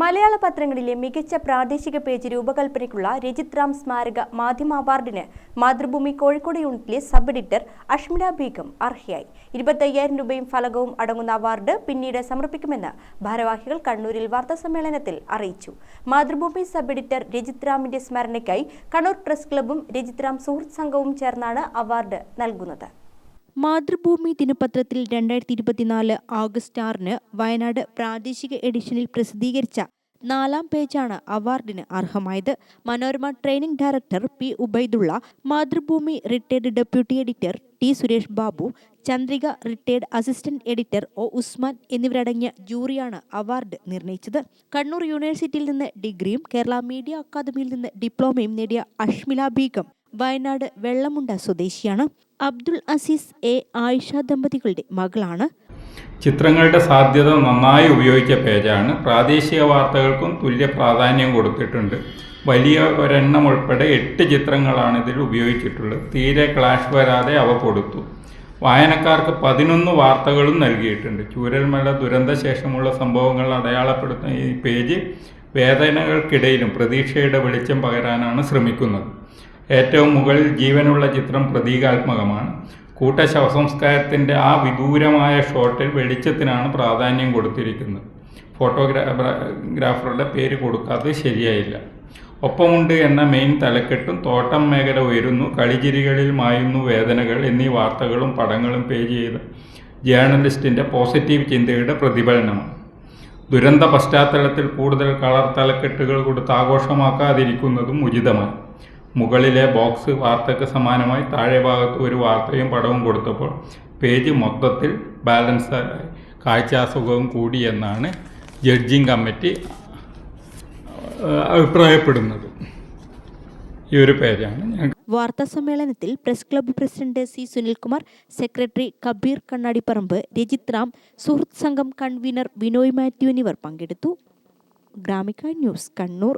മലയാള പത്രങ്ങളിലെ മികച്ച പ്രാദേശിക പേജ് രൂപകൽപ്പനയ്ക്കുള്ള രജിത് റാം സ്മാരക മാധ്യമ അവാർഡിന് മാതൃഭൂമി കോഴിക്കോട് യൂണിറ്റിലെ സബ് എഡിറ്റർ അഷ്മില ബീഗം അർഹയായി. ഇരുപത്തയ്യായിരം രൂപയും ഫലകവും അടങ്ങുന്ന അവാർഡ് പിന്നീട് സമർപ്പിക്കുമെന്ന് ഭാരവാഹികൾ കണ്ണൂരിൽ വാർത്താസമ്മേളനത്തിൽ അറിയിച്ചു. മാതൃഭൂമി സബ് എഡിറ്റർ രജിത് റാമിന്റെ സ്മരണയ്ക്കായി കണ്ണൂർ പ്രസ് ക്ലബ്ബും രജിത് റാം സുഹൃത്ത് സംഘവും ചേർന്നാണ് അവാർഡ് നൽകുന്നത്. മാതൃഭൂമി ദിനപത്രത്തിൽ രണ്ടായിരത്തി ഇരുപത്തിനാല് ആഗസ്റ്റ് ആറിന് വയനാട് പ്രാദേശിക എഡിഷനിൽ പ്രസിദ്ധീകരിച്ച നാലാം പേജാണ് അവാർഡിന് അർഹമായത്. Manorama training director P Ubaidulla Mathrubhumi retired deputy editor T Suresh Babu Chandrika retired assistant editor O Usman എന്നിവരടങ്ങിയ ജൂറിയാണ് അവാർഡ് നിർണയിച്ചത്. കണ്ണൂർ യൂണിവേഴ്സിറ്റിയിൽ നിന്ന് ഡിഗ്രിയും കേരള മീഡിയ അക്കാദമിയിൽ നിന്ന് ഡിപ്ലോമയും നേടിയ അഷ്മില ബീഗം വയനാട് വെള്ളമുണ്ട സ്വദേശിയാണ് അബ്ദുൾ അസീസ് എ ആയിഷ ദമ്പതികളുടെ മകളാണ്. ചിത്രങ്ങളുടെ സാധ്യത നന്നായി ഉപയോഗിച്ച പേജാണ്. പ്രാദേശിക വാർത്തകൾക്കും തുല്യ പ്രാധാന്യം കൊടുത്തിട്ടുണ്ട്. വലിയ ഒരെണ്ണം ഉൾപ്പെടെ എട്ട് ചിത്രങ്ങളാണ് ഇതിൽ ഉപയോഗിച്ചിട്ടുള്ളത്. തീരെ ക്ലാഷ് വരാതെ അവ കൊടുത്തു. വായനക്കാർക്ക് പതിനൊന്ന് വാർത്തകളും നൽകിയിട്ടുണ്ട്. ചൂരൽമല ദുരന്തശേഷമുള്ള സംഭവങ്ങൾ അടയാളപ്പെടുത്തുന്ന ഈ പേജ് വേദനകൾക്കിടയിലും പ്രതീക്ഷയുടെ വെളിച്ചം പകരാനാണ് ശ്രമിക്കുന്നത്. ഏറ്റവും മുകളിൽ ജീവനുള്ള ചിത്രം പ്രതീകാത്മകമാണ്. കൂട്ട ശവസംസ്കാരത്തിന്റെ ആ വിദൂരമായ ഷോട്ടിൽ വെളിച്ചത്തിനാണ് പ്രാധാന്യം കൊടുത്തിരിക്കുന്നത്. ഫോട്ടോഗ്രാഫറുടെ പേര് കൊടുക്കാത്തത് ശരിയായില്ല. ഒപ്പമുണ്ട് എന്ന മെയിൻ തലക്കെട്ടും തോട്ടം മേഖല ഉയരുന്നു കളിചിരികളിൽ മായുന്നു വേദനകൾ എന്നീ വാർത്തകളും പടങ്ങളും പേജ് ചെയ്ത ജേർണലിസ്റ്റിന്റെ പോസിറ്റീവ് ചിന്തയുടെ പ്രതിഫലനമാണ്. ദുരന്ത പശ്ചാത്തലത്തിൽ കൂടുതൽ കളർ തലക്കെട്ടുകൾ കൊടുത്ത് ആഘോഷമാക്കാതിരിക്കുന്നതും ഉചിതമാണ്. മുകളിലെ ബോക്സ് വാർത്തയ്ക്ക് സമാനമായി താഴെ ഭാഗത്ത് ഒരു വാർത്തയും പടവും കൊടുത്തപ്പോൾ പേജ് മൊത്തത്തിൽ ബാലൻസ് കാഴ്ചാസുഖവും കൂടി എന്നാണ് ജഡ്ജിങ് കമ്മിറ്റി അഭിപ്രായപ്പെടുന്നത്. ഈ ഒരു പേജാണ് ഞാൻ വാർത്താ സമ്മേളനത്തിൽ press club president C Sunilkumar secretary Kabeer Kannadiparamba Rajith Ram സുഹൃത്ത് സംഘം കൺവീനർ വിനോയ് മാത്യു എന്നിവർ പങ്കെടുത്തു. ഗ്രാമിക ന്യൂസ് കണ്ണൂർ.